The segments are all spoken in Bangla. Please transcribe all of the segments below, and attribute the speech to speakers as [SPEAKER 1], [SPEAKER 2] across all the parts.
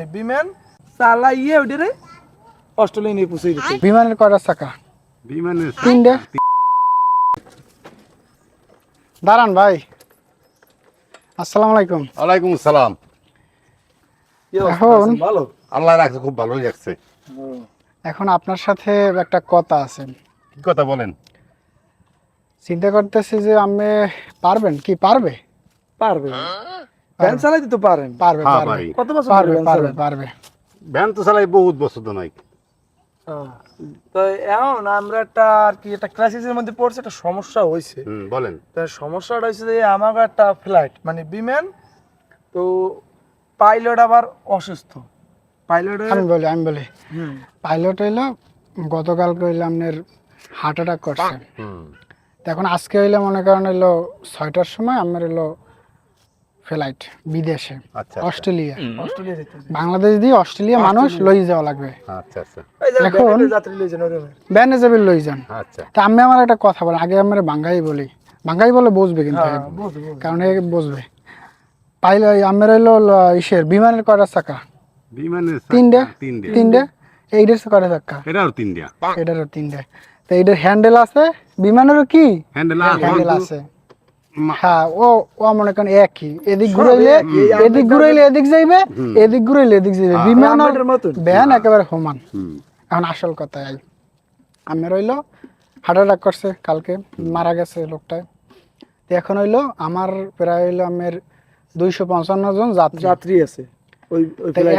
[SPEAKER 1] বিমান চালাইয়ে অস্ট্রেলিয়া নিয়ে পুষে
[SPEAKER 2] বিমানের কয়টা চাকা?
[SPEAKER 3] বিমানের
[SPEAKER 2] তিনটে। দাঁড়ান ভাই। আসসালামু আলাইকুম।
[SPEAKER 3] ওয়ালাইকুম আসসালাম।
[SPEAKER 2] এখন
[SPEAKER 1] ভালো?
[SPEAKER 3] আল্লাহ রাখছে খুব ভালোই
[SPEAKER 2] এখন আপনার সাথে একটা কথা আছে।
[SPEAKER 3] কি কথা বলেন?
[SPEAKER 2] চিন্তা করতেছি যে আমি পারবেন কি? পারবে?
[SPEAKER 1] পারবে। ভ্যান চালাইতে তো পারেন।
[SPEAKER 2] পারবে
[SPEAKER 3] হ্যাঁ
[SPEAKER 2] পারবে।
[SPEAKER 1] কত বছর
[SPEAKER 2] পারবে পারবে পারবে।
[SPEAKER 3] ভ্যান তো চালাই বহুত বছর তো নাই।
[SPEAKER 1] তো এখন আমরা একটা আর কি একটা ক্রাইসিসের মধ্যে পড়ছে একটা সমস্যা হয়েছে
[SPEAKER 3] বলেন।
[SPEAKER 1] তো সমস্যাটা হয়েছে যে আমার একটা ফ্লাইট মানে বিমান তো পাইলট আবার অসুস্থ। পাইলট
[SPEAKER 2] আমি বলি আমি বলি। পাইলট হইল গতকালকে হইল আপনার হার্ট অ্যাটাক করছে। তো এখন আজকে হইলে মনে করেন হইল ছয়টার সময় আমার হইল ফ্লাইট বিদেশে
[SPEAKER 3] আচ্ছা
[SPEAKER 2] অস্ট্রেলিয়া।
[SPEAKER 1] অস্ট্রেলিয়া
[SPEAKER 2] বাংলাদেশ দিয়ে অস্ট্রেলিয়া মানুষ লই যাওয়া লাগবে।
[SPEAKER 3] আচ্ছা আচ্ছা।
[SPEAKER 2] এখন- ব্যানে যাবে লই যান
[SPEAKER 3] আচ্ছা।
[SPEAKER 2] তা আমি আমার একটা কথা বলি আগে আমরা বাঙ্গাই বলি। বাঙ্গাই বলে বুঝবে কিন্তু
[SPEAKER 1] হ্যাঁ
[SPEAKER 2] কারণ এ বুঝবে পাইলে আমার হইল ইসের বিমানের কয়টা চাকা?
[SPEAKER 3] বিমানের
[SPEAKER 2] তিনটে?
[SPEAKER 3] তিনটে।
[SPEAKER 2] এইটার কয়টা চাকা?
[SPEAKER 3] এটাও তিনটে।
[SPEAKER 2] এটারও তিনটে। তো এইটার হ্যান্ডেল আছে। বিমানেরও কি?
[SPEAKER 3] হ্যান্ডেল
[SPEAKER 2] আছে। হ্যাঁ ও ও মনে করেন একই। এদিক ঘুরাইলে এদিক ঘুরাইলে এদিক যাইবে এদিক ঘুরাইলে এদিক যাইবে। বিমান ব্যান একেবারে সমান। এখন আসল কথা আই আমি রইল হার্ট অ্যাটাক করছে কালকে মারা গেছে লোকটায় তো এখন হইল আমার প্রায় হইল আমার দুইশো পঞ্চান্ন জন যাত্রী।
[SPEAKER 1] যাত্রী আছে।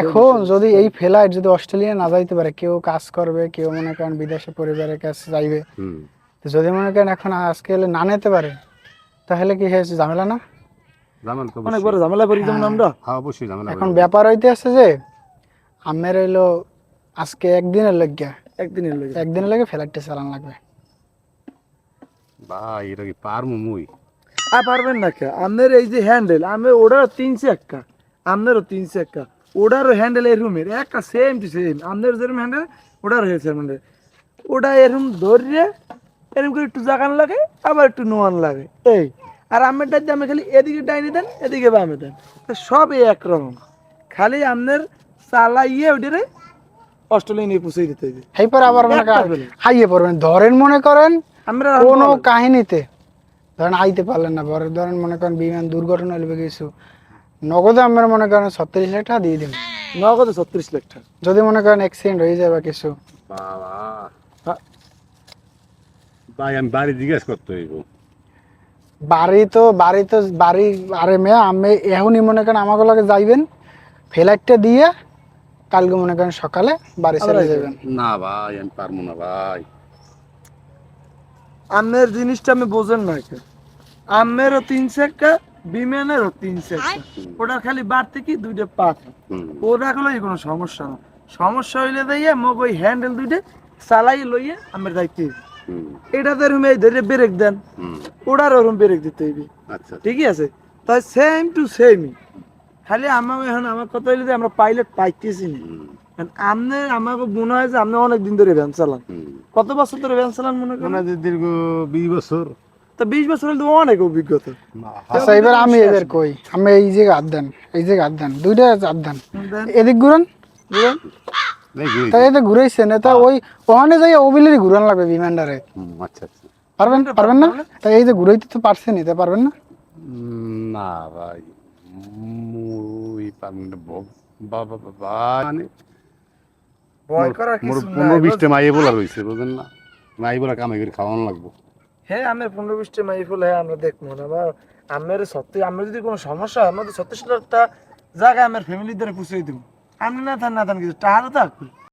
[SPEAKER 2] এখন যদি এই ফ্লাইট যদি অস্ট্রেলিয়া না যাইতে পারে কেউ কাজ করবে কেউ মনে করেন বিদেশে পরিবারের কাছে যাইবে। যদি মনে করেন এখন আজকে হলে না নিতে পারে তাহলে কি হয়েছে ঝামেলা না?
[SPEAKER 3] জামাল
[SPEAKER 1] অনেক বড় ঝামেলা পড়ি যেমন আমরা?
[SPEAKER 3] হ্যাঁ অবশ্যই জামাল
[SPEAKER 2] এখন ব্যাপার হইতে আছে যে আমের হইল আজকে একদিনের লাগিয়া
[SPEAKER 1] একদিনের লগে
[SPEAKER 2] একদিনের লাগে ফ্লাইটটা চালান লাগবে।
[SPEAKER 3] ভাই এটা কি পারমু মুই?
[SPEAKER 1] আর পারবেন না কে? আপনার এই যে হ্যান্ডেল আমি ওটারও তিনশো একটা। আপনারও তিনশো একটা। ওটারও হ্যান্ডেল এই রুমের একটা সেম টু সেম আপনার যেরকম হ্যান্ডেল ওটার হয়েছে হ্যান্ডেল ওটা এরকম ধরিয়ে এরকম করে একটু জাগান লাগে আবার একটু নোয়ান লাগে। এই আর আমেরটার দিয়ে আমি খালি এদিকে ডাইনি দেন এদিকে বামে দেন। সব এই একরকম। খালি আপনার চালাইয়ে ওটারে অস্ট্রেলিয়া নিয়ে পুষে দিতে হবে।
[SPEAKER 2] এইপর আবার মনে করেন হাইয়ে পড়বেন। ধরেন মনে করেন
[SPEAKER 1] আমরা
[SPEAKER 2] কোনো কাহিনীতে ধরেন আইতে পারলেন না পরে ধরেন মনে করেন বিমান দুর্ঘটনা হইবে কিছু নগদে আমরা মনে করেন ছত্রিশ লাখ টাকা দিয়ে দিন
[SPEAKER 1] নগদ ছত্রিশ লাখ টাকা।
[SPEAKER 2] যদি মনে করেন অ্যাক্সিডেন্ট হয়ে যায় বা কিছু।
[SPEAKER 3] বাবা। ভাই আমি বাড়ি জিজ্ঞেস করতে হইব।
[SPEAKER 2] বাড়ি তো বাড়ি তো বাড়ি আরে মেয়ে আমি এখনই মনে করেন আমাকে লগে যাইবেন ফ্লাইটটা দিয়ে কালকে মনে করেন সকালে বাড়ি চলে যাবেন।
[SPEAKER 3] না ভাই আমি পারব না ভাই।
[SPEAKER 1] আমের জিনিসটা আমি বোঝেন না কে আমেরও তিনশো একটা বিমানেরও তিনশো একটা ওটা খালি বাড়তে কি? দুইটা পাত।
[SPEAKER 3] হুম।
[SPEAKER 1] ও কোনো সমস্যা না। সমস্যা হইলে দিয়ে মোক ওই হ্যান্ডেল দুইটা চালাই লইয়ে আমের দায়িত্ব।
[SPEAKER 3] হুম।
[SPEAKER 1] এটাতে রুমে ধরে ব্রেক দেন। ওটার ওরম ব্রেক দিতে হইবে।
[SPEAKER 3] আচ্ছা।
[SPEAKER 1] ঠিকই আছে? তাই সেম টু সেমই খালি আমার এখন আমার কথা হইলে যে আমরা পাইলট পাইতেছি না। আপনি আমাকে মনে হয় যে আপনি অনেক দিন ধরে ভ্যান চালান। কত বছর ধরে ভ্যান চালান মনে করেন?
[SPEAKER 3] দীর্ঘ বিশ বছর।
[SPEAKER 1] তা বিশ বছর হলে অনেক অভিজ্ঞতা।
[SPEAKER 2] আচ্ছা এবার আমি এবার কই? আমি এই যে হাত দেন এই যে হাত দেন দুইটা হাত দেন। এদিক ঘুরান।
[SPEAKER 1] বুঝলেন?
[SPEAKER 2] তাই এতে ঘুরাইছেন এটা ওই ওখানে যাই ওবিলেরই ঘুরান লাগবে বিমানটারে।
[SPEAKER 3] আচ্ছা আচ্ছা।
[SPEAKER 2] পারবেন পারবেন না? তাই এই যে ঘুরাইতে তো পারছেন পারবেন না?
[SPEAKER 3] না ভাই। মুই পারব না বাবা বাবা মানে
[SPEAKER 1] ভয় করার
[SPEAKER 3] পনেরো বিশটা মাইয়ে বলা রয়েছে বুঝেন না? মাই বলা কামাই করে খাওয়ানো লাগবো।
[SPEAKER 1] হ্যাঁ আমি পনেরো বিশটা মাইফুল হ্যাঁ আমরা দেখব না বা আমার সত্যি আমার যদি কোনো সমস্যা হয় আমাদের ছত্রিশ লাখটা জায়গায় আমার ফ্যামিলি দ্বারা পুষিয়ে দেবো আপনি না থান না থান কিছু টাহারও থাকবে